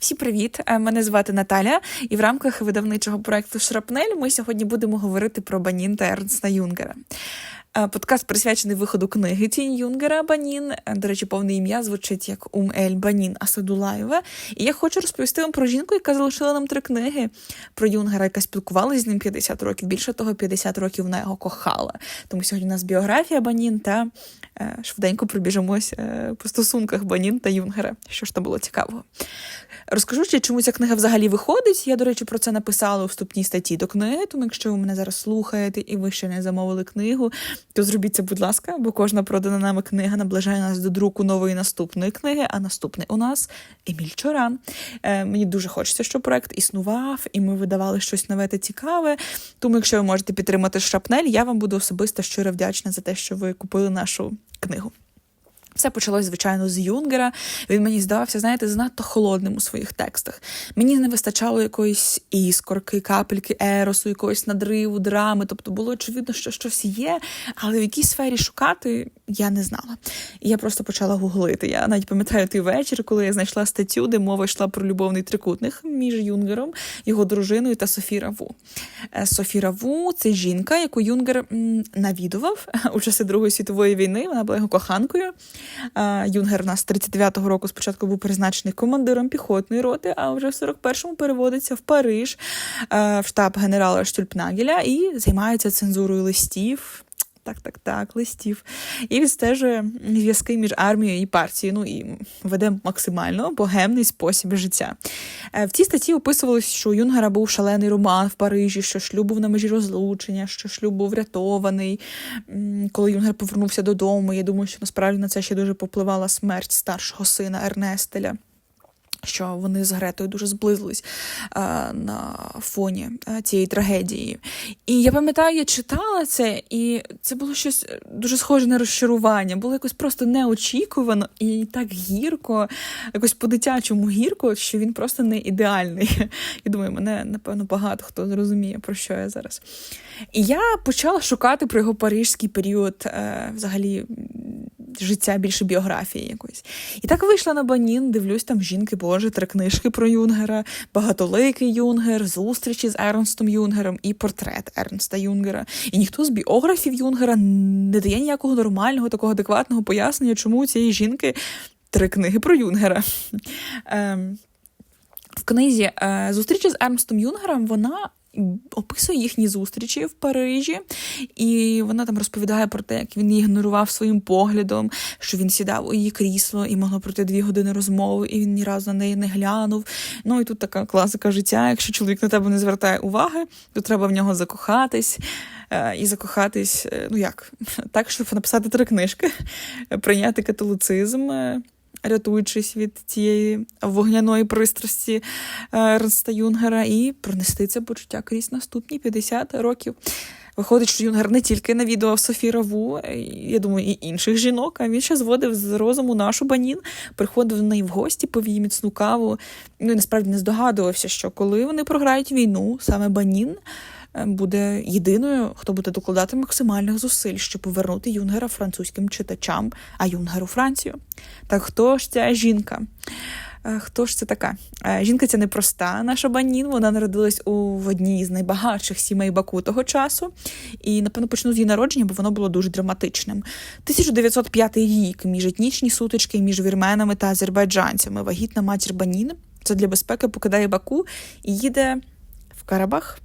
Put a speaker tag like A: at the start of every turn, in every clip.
A: Всі привіт! Е, Мене звати Наталя, і в рамках видавничого проекту Шрапнель ми сьогодні будемо говорити про Банін та Ернста Юнгера. Е, Подкаст присвячений виходу книги Тінь Юнгера Банін. Е, До речі, повне ім'я звучить як Ум Ель Банін Асадулаєва. І я хочу розповісти вам про жінку, яка залишила нам три книги про Юнгера, яка спілкувалася з ним 50 років. Більше того, 50 років вона його кохала. Тому сьогодні у нас біографія Банін та е, швиденько пробіжимось е, по стосунках Банін та Юнгера. Що ж там було цікавого? Розкажу ще, чому ця книга взагалі виходить. Я, до речі, про це написала у вступній статті до книги. Тому, якщо ви мене зараз слухаєте і ви ще не замовили книгу, то зробіть це, будь ласка, бо кожна продана нами книга наближає нас до друку нової наступної книги. А наступний у нас Еміль Чоран. Е, мені дуже хочеться, щоб проект існував, і ми видавали щось нове та цікаве. Тому, якщо ви можете підтримати шрапнель, я вам буду особисто щиро вдячна за те, що ви купили нашу книгу. Все почалось, звичайно, з Юнгера. Він мені здавався, знаєте, занадто холодним у своїх текстах. Мені не вистачало якоїсь іскорки, капельки еросу, якогось надриву, драми. Тобто було очевидно, що щось є, але в якій сфері шукати я не знала. І я просто почала гуглити. Я навіть пам'ятаю той вечір, коли я знайшла статтю, де мова йшла про любовний трикутник між Юнгером, його дружиною та Софі Раву. Е, Софі Раву це жінка, яку Юнгер навідував у часи Другої світової війни. Вона була його коханкою. Юнгер у нас 39-го року спочатку був призначений командиром піхотної роти, а вже в 41-му переводиться в Париж в штаб генерала Штюльпнагеля і займається цензурою листів. Так, так, так, листів. І відстежує зв'язки між армією і партією. Ну і веде максимально богемний спосіб життя. Е, В цій статті описувалось, що у Юнгера був шалений роман в Парижі, що шлюб був на межі розлучення, що шлюб був врятований. Коли Юнгер повернувся додому, я думаю, що насправді на це ще дуже попливала смерть старшого сина Ернестеля. Що вони з Гретою дуже зблизились е, на фоні е, цієї трагедії. І я пам'ятаю, я читала це, і це було щось дуже схоже на розчарування. Було якось просто неочікувано і так гірко, якось по-дитячому гірко, що він просто не ідеальний. Я думаю, мене, напевно, багато хто зрозуміє, про що я зараз. І я почала шукати про його парижський період е, взагалі життя більше біографії якоїсь. І так вийшла на Банін, дивлюсь там жінки Боже, три книжки про Юнгера, багатоликий Юнгер, зустрічі з Ернстом Юнгером і портрет Ернста Юнгера. І ніхто з біографів Юнгера не дає ніякого нормального, такого адекватного пояснення, чому у цієї жінки три книги про Юнгера. Ем, в книзі е, зустрічі з Ернстом Юнгером вона описує їхні зустрічі в Парижі, і вона там розповідає про те, як він її ігнорував своїм поглядом, що він сідав у її крісло і могло пройти дві години розмови, і він ні разу на неї не глянув. Ну і тут така класика життя. Якщо чоловік на тебе не звертає уваги, то треба в нього закохатись. Е, І закохатись, е, ну як, так, щоб написати три книжки, прийняти католицизм, е, рятуючись від цієї вогняної пристрасті е, Ернста Юнгера, і пронести це почуття крізь наступні 50 років. Виходить, що Юнгер не тільки навідував Софі Раву, е, я думаю, і інших жінок, а він ще зводив з розуму нашу банін, приходив до неї в гості, пив її міцну каву. Ну і насправді не здогадувався, що коли вони програють війну, саме банін буде єдиною, хто буде докладати максимальних зусиль, щоб повернути Юнгера французьким читачам, а Юнгеру Францію. Так хто ж ця жінка? Е, Хто ж це така? Е, Жінка ця непроста, наша Банін. Вона народилась у одній з найбагатших сімей Баку того часу. І, напевно, почну з її народження, бо воно було дуже драматичним. 1905 рік міжетнічні сутички між вірменами та азербайджанцями. Вагітна матір Банін. Це для безпеки покидає Баку і їде. Карабах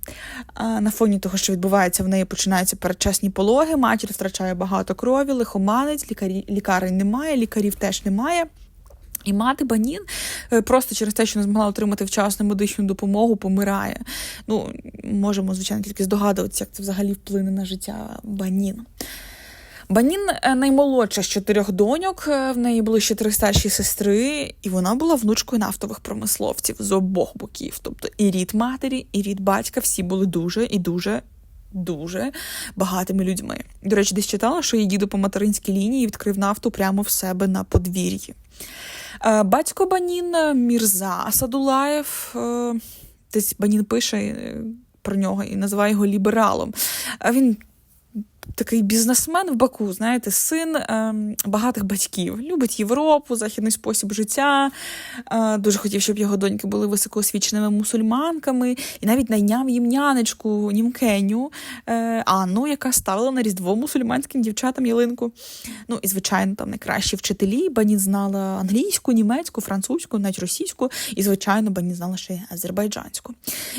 A: на фоні того, що відбувається, в неї починаються передчасні пологи. Матір втрачає багато крові, лихоманець, лікарі, лікарень немає, лікарів теж немає. І мати Банін е, просто через те, що не змогла отримати вчасну медичну допомогу, помирає. Ну, можемо, звичайно, тільки здогадуватися, як це взагалі вплине на життя Банін. Банін е, наймолодша з чотирьох доньок. е, В неї були ще три старші сестри, і вона була внучкою нафтових промисловців з обох боків. Тобто і рід матері, і рід батька всі були дуже і дуже. Дуже багатими людьми. До речі, десь читала, що її дідо по материнській лінії відкрив нафту прямо в себе на подвір'ї. Е, Батько Банін Мірза Асадулаєв. е, Десь Банін пише про нього і називає його лібералом. Він такий бізнесмен в Баку, знаєте, син е, багатих батьків. Любить Європу, західний спосіб життя. Е, дуже хотів, щоб його доньки були високоосвіченими мусульманками, і навіть найняв їм нянечку німкеню е, Анну, яка ставила на різдво мусульманським дівчатам ялинку. Ну і звичайно, там найкращі вчителі. Бані знала англійську, німецьку, французьку, навіть російську, і звичайно, Бані знала ще азербайджанську.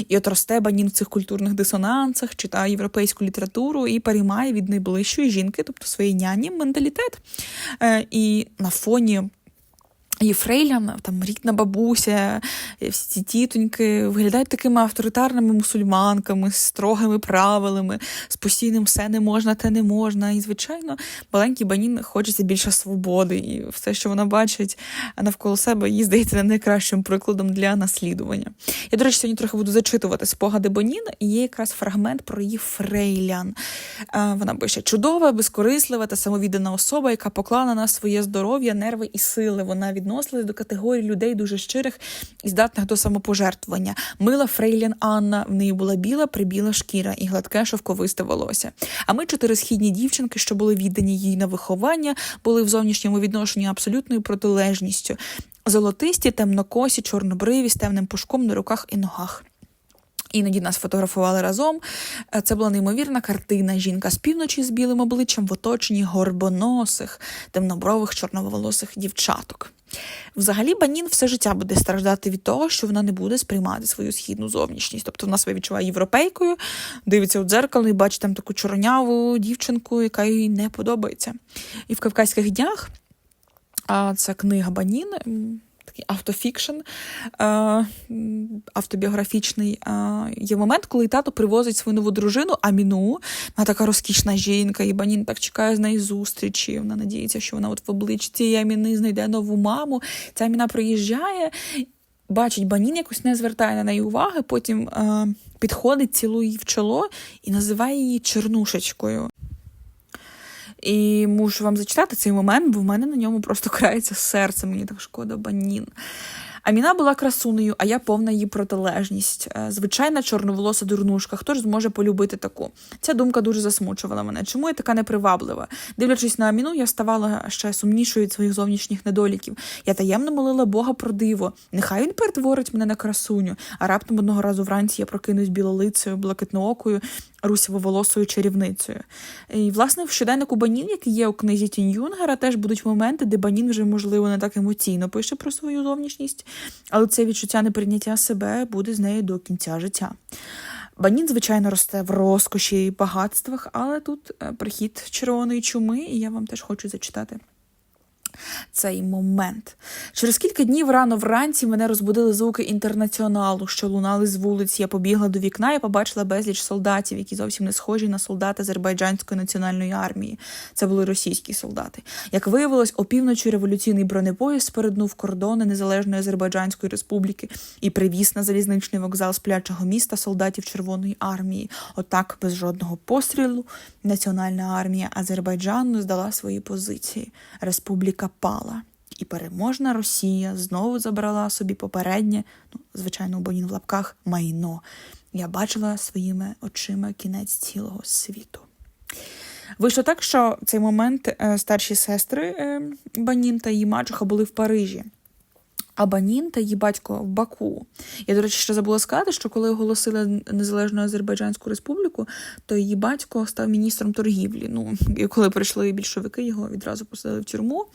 A: І от росте Банін в цих культурних дисонансах, читає європейську літературу і переймає від найближчої жінки, тобто своєї няні, менталітет. Е, І на фоні. І Фрейлян, там рідна бабуся, всі ці тітоньки виглядають такими авторитарними мусульманками, з строгими правилами, з постійним все не можна, те не можна. І, звичайно, маленький банін хочеться більше свободи, і все, що вона бачить навколо себе, їй здається найкращим прикладом для наслідування. Я, до речі, сьогодні трохи буду зачитувати спогади Банін, і є якраз фрагмент про її Фрейлян. Вона пише: чудова, безкорислива та самовіддана особа, яка поклала на своє здоров'я, нерви і сили. Вона від відносились до категорії людей дуже щирих і здатних до самопожертвування. Мила Фрейлін Анна в неї була біла, прибіла шкіра і гладке шовковисте волосся. А ми чотири східні дівчинки, що були віддані їй на виховання, були в зовнішньому відношенні абсолютною протилежністю. Золотисті, темнокосі, чорнобриві з темним пушком на руках і ногах. Іноді нас фотографували разом. Це була неймовірна картина. Жінка з півночі з білим обличчям в оточенні горбоносих, темнобрових, чорноволосих дівчаток. Взагалі, Банін все життя буде страждати від того, що вона не буде сприймати свою східну зовнішність. Тобто вона себе відчуває європейкою, дивиться у дзеркало і бачить там таку чорняву дівчинку, яка їй не подобається. І в Кавказьких днях а це книга Банін такий автофікшн е, автобіографічний. Е, є момент, коли тато привозить свою нову дружину Аміну. Вона така розкішна жінка, і Банін так чекає з неї зустрічі. Вона надіється, що вона от в обличчі цієї Аміни знайде нову маму. Ця Аміна приїжджає. Бачить банін, якось не звертає на неї уваги, потім е, підходить, цілує її в чоло і називає її чернушечкою. І мушу вам зачитати цей момент, бо в мене на ньому просто крається серце. Мені так шкода банін. Аміна була красунею, а я повна її протилежність. Е, звичайна чорноволоса дурнушка. Хто ж зможе полюбити таку? Ця думка дуже засмучувала мене. Чому я така неприваблива? Дивлячись на Аміну, я ставала ще сумнішою від своїх зовнішніх недоліків. Я таємно молила Бога про диво. Нехай він перетворить мене на красуню, а раптом одного разу вранці я прокинусь білолицею, блакитноокою, русівоволосою чарівницею. І, власне, в щоденнику Банін, який є у книзі Тінь Юнгера, теж будуть моменти, де Банін вже, можливо, не так емоційно пише про свою зовнішність, але це відчуття неприйняття себе буде з нею до кінця життя. Банін, звичайно, росте в розкоші і багатствах, але тут е, прихід червоної чуми, і я вам теж хочу зачитати цей момент. Через кілька днів рано вранці мене розбудили звуки інтернаціоналу, що лунали з вулиць. Я побігла до вікна і побачила безліч солдатів, які зовсім не схожі на солдати Азербайджанської національної армії. Це були російські солдати. Як виявилось, опівночі революційний бронепоїзд переднув кордони Незалежної Азербайджанської республіки і привіз на залізничний вокзал сплячого міста солдатів Червоної армії. Отак, без жодного пострілу, Національна армія Азербайджану здала свої позиції. Республіка пала. І переможна Росія знову забрала собі попереднє, ну, звичайно, бонін в лапках, майно. Я бачила своїми очима кінець цілого світу. Вийшло так, що в цей момент е, старші сестри е, Банін та її мачуха були в Парижі. Абанін та її батько в Баку. Я, до речі, ще забула сказати, що коли оголосили Незалежну Азербайджанську республіку, то її батько став міністром торгівлі. Ну, і коли прийшли більшовики, його відразу посадили в тюрму.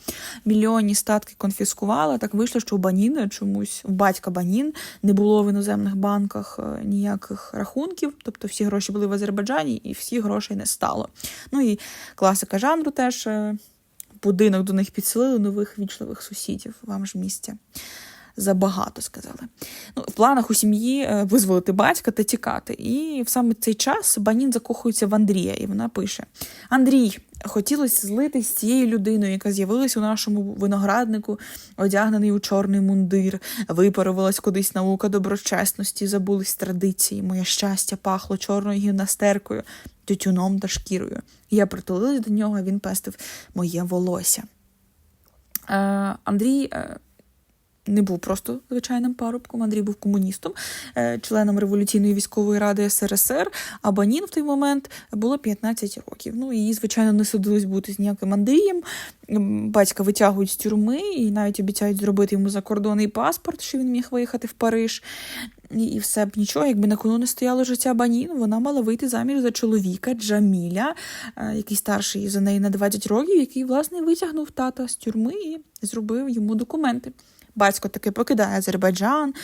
A: Мільйонні статки конфіскували. Так вийшло, що у Баніна чомусь у батька Банін не було в іноземних банках е, ніяких рахунків, тобто всі гроші були в Азербайджані, і всі грошей не стало. Ну і класика жанру теж. Будинок до них підселили нових вічливих сусідів. Вам ж місця. Забагато сказали. Ну, В планах у сім'ї е, визволити батька та тікати. І в саме цей час Банін закохується в Андрія, і вона пише: Андрій, хотілося злитись з цією людиною, яка з'явилась у нашому винограднику, одягнений у чорний мундир, випарувалась кудись наука доброчесності, забулись традиції. Моє щастя пахло чорною гімнастеркою, тютюном та шкірою. Я притулилась до нього, він пестив моє волосся. Е, Андрій. Не був просто звичайним парубком. Андрій був комуністом, е, членом революційної військової ради СРСР. А Банін в той момент було 15 років. Ну її, звичайно, не судилось бути з ніяким Андрієм. Батька витягують з тюрми і навіть обіцяють зробити йому закордонний паспорт, що він міг виїхати в Париж. І, і все б нічого, якби на кону не стояло життя Банін, вона мала вийти заміж за чоловіка Джаміля, е, який старший за неї на 20 років, який, власне, витягнув тата з тюрми і зробив йому документи. Батько таки покидає Азербайджан.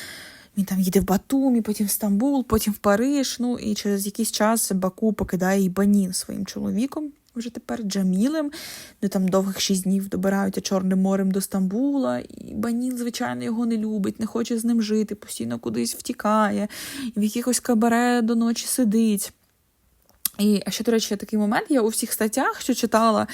A: Він там їде в Батумі, потім в Стамбул, потім в Париж. Ну і через якийсь час Баку покидає і Банін своїм чоловіком, вже тепер Джамілем, де там довгих шість днів добираються Чорним морем до Стамбула. І Банін, звичайно, його не любить, не хоче з ним жити, постійно кудись втікає, в якихось кабаре до ночі сидить. І ще, до речі, такий момент я у всіх статтях, що читала,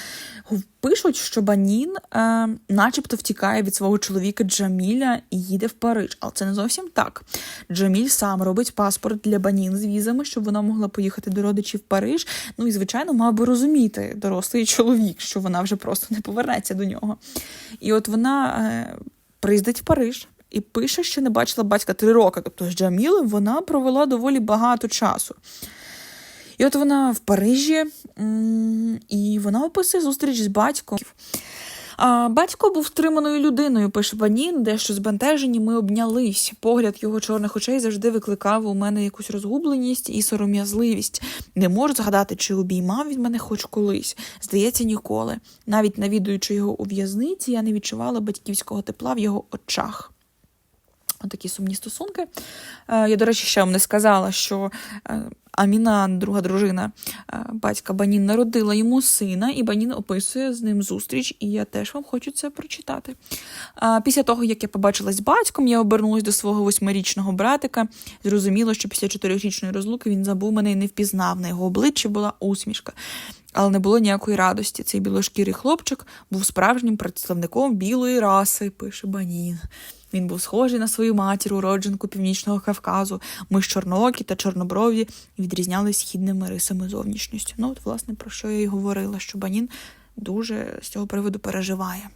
A: пишуть, що Банін е, начебто втікає від свого чоловіка Джаміля і їде в Париж. Але це не зовсім так. Джаміль сам робить паспорт для Банін з візами, щоб вона могла поїхати до родичів в Париж. Ну і, звичайно, мав би розуміти дорослий чоловік, що вона вже просто не повернеться до нього. І от вона е, приїздить в Париж. І пише, що не бачила батька три роки. Тобто з Джамілем вона провела доволі багато часу. І от вона в Парижі, і вона описує зустріч з батьком. А батько був стриманою людиною, пише Банін, дещо збентежені, ми обнялись. Погляд його чорних очей завжди викликав у мене якусь розгубленість і сором'язливість. Не можу згадати, чи обіймав він мене хоч колись. Здається, ніколи. Навіть навідуючи його у в'язниці, я не відчувала батьківського тепла в його очах. Такі сумні стосунки. Е, Я, до речі, ще вам не сказала, що е, Аміна, друга дружина е, батька Банін, народила йому сина, і Банін описує з ним зустріч, і я теж вам хочу це прочитати. Після того, як я побачилась з батьком, я обернулась до свого восьмирічного братика. Зрозуміло, що після чотирирічної розлуки він забув мене і не впізнав. На його обличчі була усмішка. Але не було ніякої радості. Цей білошкірий хлопчик був справжнім представником білої раси, пише Банін. Він був схожий на свою матір, уродженку Північного Кавказу. Ми ж чорноокі та чорноброві відрізнялись східними рисами зовнішністю. Ну, от, власне, про що я й говорила, що Банін дуже з цього приводу переживає.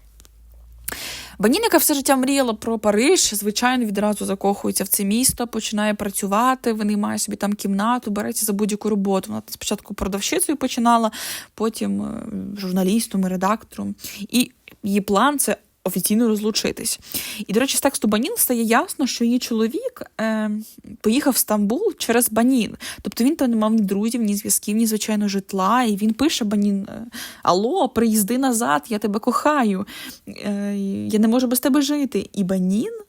A: Банін, яка все життя мріяла про Париж, звичайно, відразу закохується в це місто, починає працювати, вони має собі там кімнату, береться за будь-яку роботу. Вона спочатку продавщицею починала, потім е, журналістом, і редактором. І її план це офіційно розлучитись. І, до речі, з тексту Банін стає ясно, що її чоловік е, поїхав в Стамбул через Банін. Тобто він там не мав ні друзів, ні зв'язків, ні, звичайно, житла. І він пише Банін: е, Алло, приїзди назад, я тебе кохаю, е, я не можу без тебе жити. І Банін.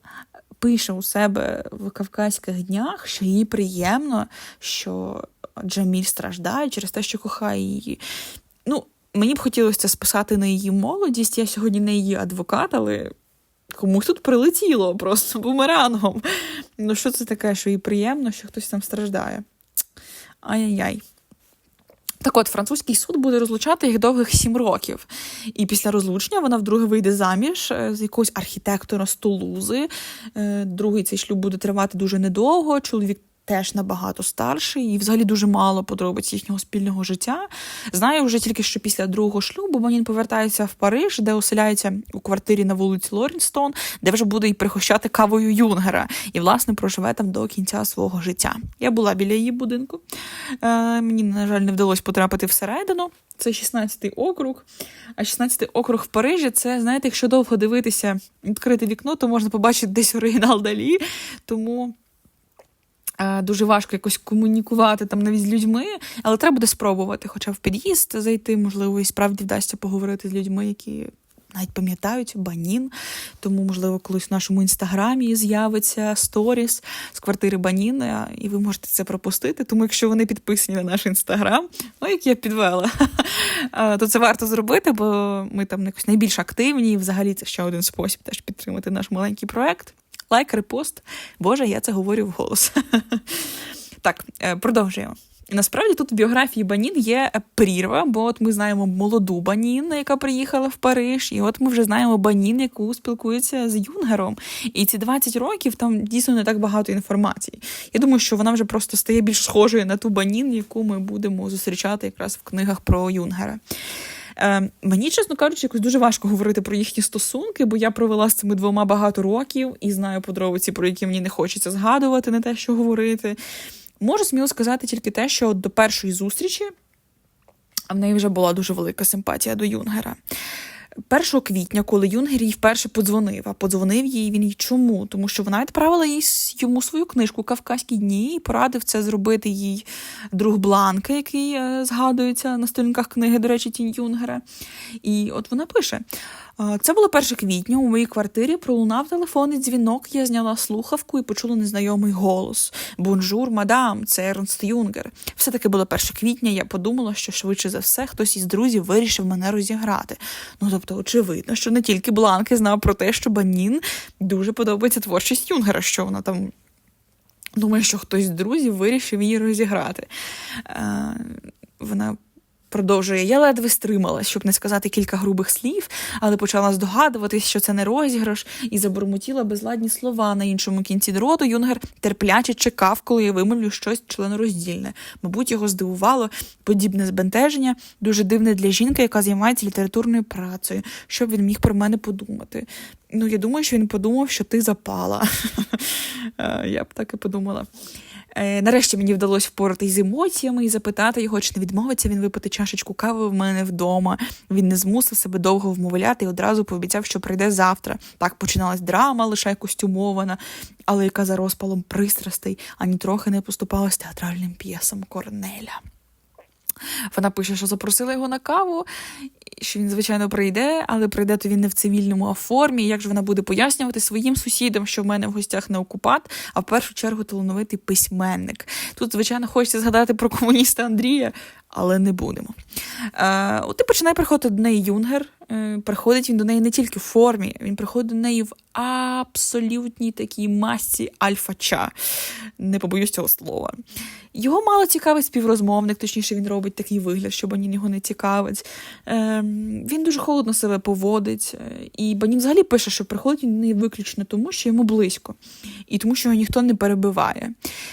A: Пише у себе в Кавказьких днях, що їй приємно, що Джаміль страждає через те, що кохає її. Ну, Мені б хотілося списати на її молодість. Я сьогодні не її адвокат, але комусь тут прилетіло просто бумерангом. Ну, що це таке, що їй приємно, що хтось там страждає? Ай-яй-яй. Так от, французький суд буде розлучати їх довгих сім років. І після розлучення вона вдруге вийде заміж е, з якогось архітектора з Тулузи. Е, другий цей шлюб буде тривати дуже недовго. Чоловік теж набагато старший, і взагалі дуже мало подробиць їхнього спільного життя. Знаю вже тільки, що після другого шлюбу Банін повертається в Париж, де оселяється у квартирі на вулиці Лорінстон, де вже буде і прихощати кавою Юнгера, і, власне, проживе там до кінця свого життя. Я була біля її будинку. Е, Мені, на жаль, не вдалося потрапити всередину. Це 16-й округ. А 16-й округ в Парижі це, знаєте, якщо довго дивитися, відкрити вікно, то можна побачити десь оригінал Далі. Тому. Дуже важко якось комунікувати там навіть з людьми, але треба буде спробувати, хоча в під'їзд зайти, можливо, і справді вдасться поговорити з людьми, які навіть пам'ятають банін. Тому, можливо, колись в нашому інстаграмі з'явиться сторіс з квартири Банін, і ви можете це пропустити. Тому, якщо вони підписані на наш інстаграм, ну як я підвела, то це варто зробити, бо ми там якось найбільш активні, і взагалі це ще один спосіб теж підтримати наш маленький проект лайк, репост. Боже, я це говорю вголос. Так, е, продовжуємо. Насправді тут в біографії Банін є прірва, бо от ми знаємо молоду Банін, яка приїхала в Париж, і от ми вже знаємо Банін, яку спілкується з Юнгером. І ці 20 років там дійсно не так багато інформації. Я думаю, що вона вже просто стає більш схожою на ту Банін, яку ми будемо зустрічати якраз в книгах про Юнгера. Е, Мені, чесно кажучи, якось дуже важко говорити про їхні стосунки, бо я провела з цими двома багато років і знаю подробиці, про які мені не хочеться згадувати, не те, що говорити. Можу сміло сказати тільки те, що до першої зустрічі в неї вже була дуже велика симпатія до Юнгера. 1 квітня, коли Юнгер їй вперше подзвонив, а подзвонив їй він їй чому? Тому що вона відправила їй йому свою книжку Кавказькі дні і порадив це зробити їй друг Бланка, який е, згадується на сторінках книги, до речі, Тінь Юнгера. І от вона пише: це було 1 квітня. У моїй квартирі пролунав телефонний дзвінок. Я зняла слухавку і почула незнайомий голос: Бонжур, мадам, це Ернст Юнгер. Все таки було 1 квітня. Я подумала, що швидше за все хтось із друзів вирішив мене розіграти. Ну тобто, очевидно, що не тільки Бланки знав про те, що Банін дуже подобається творчість Юнгера, що вона там. Думає, що хтось з друзів вирішив її розіграти. Е, Вона Продовжує, я ледве стрималась, щоб не сказати кілька грубих слів, але почала здогадуватись, що це не розіграш, і забурмотіла безладні слова на іншому кінці дроту. Юнгер терпляче чекав, коли я вимовлю щось членороздільне. Мабуть, його здивувало подібне збентеження, дуже дивне для жінки, яка займається літературною працею. Що б він міг про мене подумати? Ну, я думаю, що він подумав, що ти запала. Е, я б так і подумала. Е, нарешті мені вдалося впоратись з емоціями і запитати його, чи не відмовиться він випити чашечку кави в мене вдома. Він не змусив себе довго вмовляти і одразу пообіцяв, що прийде завтра. Так починалась драма, лише костюмована, але яка за розпалом пристрастей ані трохи не поступалась театральним п'єсам Корнеля. Вона пише, що запросила його на каву, що він, звичайно, прийде, але прийде то він не в цивільному а формі. Як же вона буде пояснювати своїм сусідам, що в мене в гостях не окупат, а в першу чергу талановитий письменник. Тут, звичайно, хочеться згадати про комуніста Андрія, але не будемо. Е, От і починає приходити до неї Юнгер. Е, приходить він до неї не тільки в формі, він приходить до неї в абсолютній такій масці альфача. Не побоюсь цього слова. Його мало цікавить співрозмовник, точніше, він робить такий вигляд, що Банін його не цікавить. Е, Він дуже холодно себе поводить. Е, і Банін взагалі пише, що приходить він не виключно тому, що йому близько, і тому, що його ніхто не перебиває.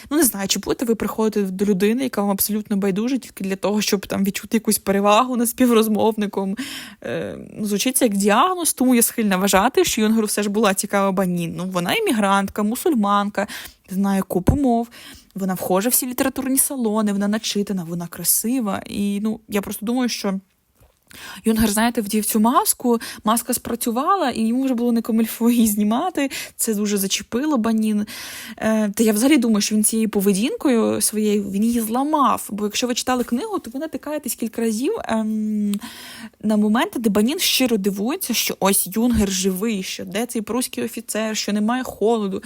A: Ну, не знаю, чи будете ви приходити до людини, яка вам абсолютно байдуже, тільки для того, щоб там відчути якусь перевагу над співрозмовником. Е, Звучиться як діагноз, тому я схильна вважати, що Юнгеру все ж була цікава Банін. Ну, вона іммігрантка, мусульманка, знає купу мов. Вона вхожа в всі літературні салони, вона начитана, вона красива. І ну, я просто думаю, що. Юнгер, знаєте, вдів цю маску, маска спрацювала, і йому вже було не комильфо її знімати. Це дуже зачепило банін. Е, Та я взагалі думаю, що він цією поведінкою своєю він її зламав. Бо якщо ви читали книгу, то ви натикаєтесь кілька разів ем, на моменти, де банін щиро дивується, що ось Юнгер живий, що де цей пруський офіцер, що немає холоду.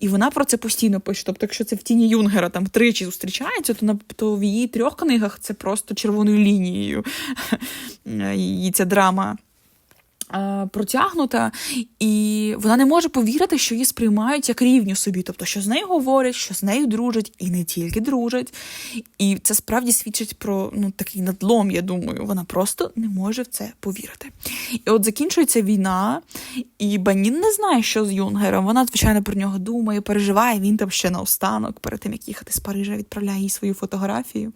A: І вона про це постійно пише. Тобто, якщо це в тіні Юнгера там тричі зустрічається, то на то в її трьох книгах це просто червоною лінією її ця драма. Протягнута, і вона не може повірити, що її сприймають як рівню собі, тобто, що з нею говорять, що з нею дружать, і не тільки дружать. І це справді свідчить про ну, такий надлом, я думаю. Вона просто не може в це повірити. І от закінчується війна, і Банін не знає, що з Юнгером. Вона, звичайно, про нього думає, переживає. Він там ще наостанок, перед тим як їхати з Парижа, відправляє їй свою фотографію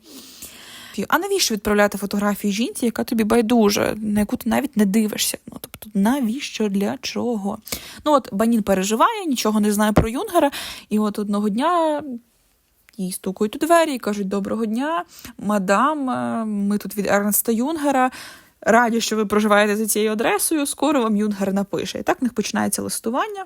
A: фотографію. А навіщо відправляти фотографії жінці, яка тобі байдуже, на яку ти навіть не дивишся? Ну тобто, навіщо для чого? Ну от Банін переживає, нічого не знає про Юнгера, і от одного дня. Їй стукають у двері і кажуть: Доброго дня, мадам, е, ми тут від Ернста Юнгера. Раді, що ви проживаєте за цією адресою. Скоро вам Юнгер напише. І так в них починається листування.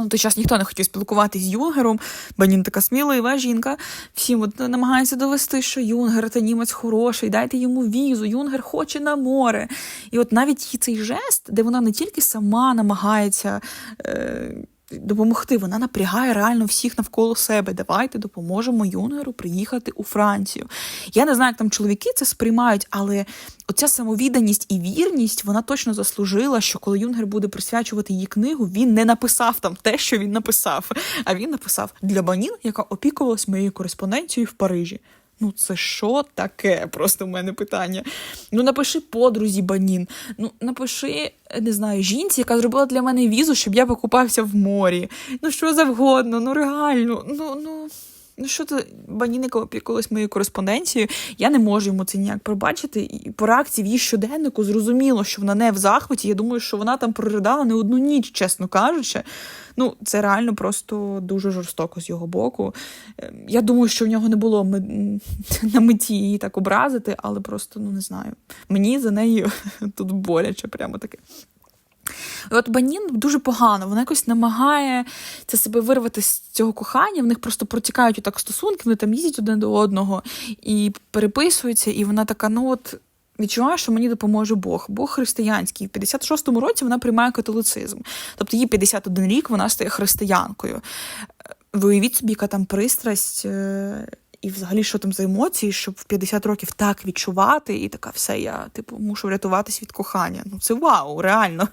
A: На той час ніхто не хотів спілкуватися з Юнгером, бо він така смілива жінка. Всім от намагається довести, що Юнгер це німець хороший, дайте йому візу, Юнгер хоче на море. І от навіть цей жест, де вона не тільки сама намагається. Е- допомогти. Вона напрягає реально всіх навколо себе. Давайте допоможемо юнгеру приїхати у Францію. Я не знаю, як там чоловіки це сприймають, але оця самовідданість і вірність вона точно заслужила, що коли Юнгер буде присвячувати її книгу, він не написав там те, що він написав. А він написав для Банін, яка опікувалась моєю кореспонденцією в Парижі. Ну, це що таке? Просто в мене питання. Ну, напиши подрузі Банін. Ну, напиши, не знаю, жінці, яка зробила для мене візу, щоб я покупався в морі. Ну, що завгодно, ну реально, ну, ну. Ну, що це Банін, яка опікувалась моєю кореспонденцією, я не можу йому це ніяк пробачити. І по реакції в її щоденнику зрозуміло, що вона не в захваті. Я думаю, що вона там проридала не одну ніч, чесно кажучи. Ну, це реально просто дуже жорстоко з його боку. Е, Я думаю, що в нього не було на меті її так образити, але просто ну не знаю. Мені за нею тут боляче, прямо таке. І от Банін дуже погано, вона якось намагає це себе вирвати з цього кохання. В них просто протікають отак стосунки, вони там їздять один до одного і переписуються, і вона така: ну от. Відчуваю, що мені допоможе Бог. Бог християнський. В 56-му році вона приймає католицизм. Тобто їй 51 рік вона стає християнкою. Е, Ви уявіть собі, яка там пристрасть, е, і взагалі, що там за емоції, щоб в 50 років так відчувати, і така все, я типу мушу врятуватись від кохання. Ну це вау, реально.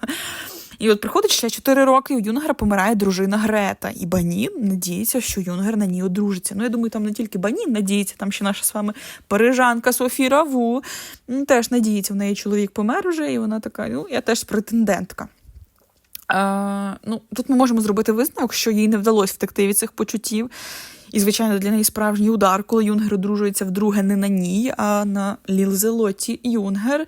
A: І от приходить ще 4 роки, і у Юнгера помирає дружина Грета, і Банін надіється, що Юнгер на ній одружиться. Ну, я думаю, там не тільки Банін надіється, там ще наша з вами парижанка Софі Раву теж надіється. В неї чоловік помер уже, і вона така: ну, я теж претендентка. А, ну, тут ми можемо зробити висновок, що їй не вдалося втекти від цих почуттів. І, звичайно, для неї справжній удар, коли Юнгер одружується вдруге не на ній, а на Лілзелоті Юнгер.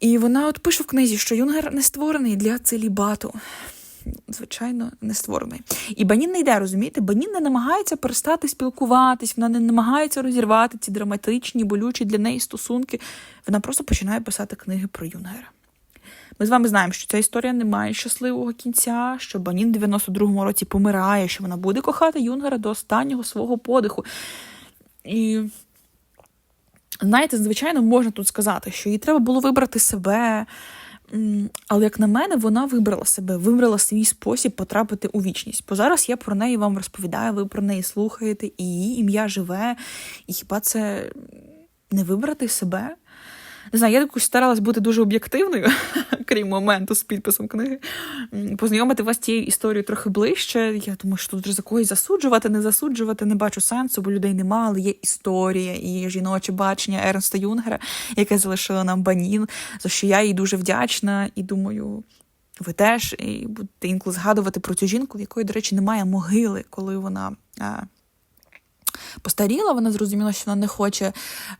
A: І вона от пише в книзі, що Юнгер не створений для целібату. Звичайно, не створений. І Банін не йде, розумієте? Банін не намагається перестати спілкуватись, вона не намагається розірвати ці драматичні, болючі для неї стосунки. Вона просто починає писати книги про Юнгера. Ми з вами знаємо, що ця історія не має щасливого кінця, що Банін в 92-му році помирає, що вона буде кохати Юнгера до останнього свого подиху. І знаєте, звичайно, можна тут сказати, що їй треба було вибрати себе. Але, як на мене, вона вибрала себе, вибрала свій спосіб потрапити у вічність. Бо зараз я про неї вам розповідаю, ви про неї слухаєте, і її ім'я живе. І хіба це не вибрати себе? Не знаю, я якось старалась бути дуже об'єктивною, крім моменту з підписом книги. Познайомити вас цією історією трохи ближче. Я думаю, що тут вже за когось засуджувати, не засуджувати, не бачу сенсу, бо людей нема, але є історія і жіноче бачення Ернста Юнгера, яке залишила нам Банін, за що я їй дуже вдячна і думаю. Ви теж і будете інколи згадувати про цю жінку, в якої, до речі, немає могили, коли вона а, постаріла. Вона зрозуміла, що вона не хоче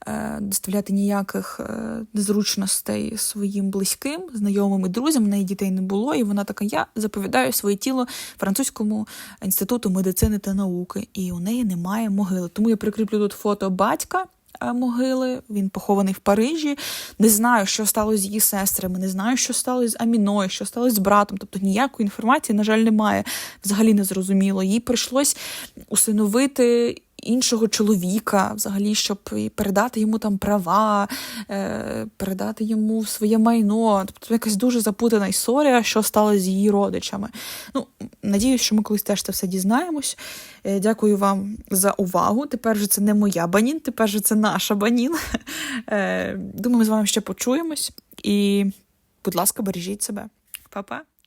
A: е, доставляти ніяких е, незручностей своїм близьким, знайомим і друзям. В неї дітей не було, і вона така: я заповідаю своє тіло французькому інституту медицини та науки, і у неї немає могили. Тому я прикріплю тут фото батька. е, Могили, він похований в Парижі. Не знаю, що сталося з її сестрами, не знаю, що сталося з Аміною, що сталося з братом. Тобто ніякої інформації, на жаль, немає. Взагалі не зрозуміло. Їй прийшлось усиновити іншого чоловіка, взагалі, щоб передати йому там права, е, передати йому своє майно. Тобто якась дуже запутана історія, що стало з її родичами. Ну, надіюсь, що ми колись теж це все дізнаємось. Е, Дякую вам за увагу. Тепер же це не моя банін, тепер же це наша банін. Е, Думаю, ми з вами ще почуємось. І, будь ласка, бережіть себе. Па-па!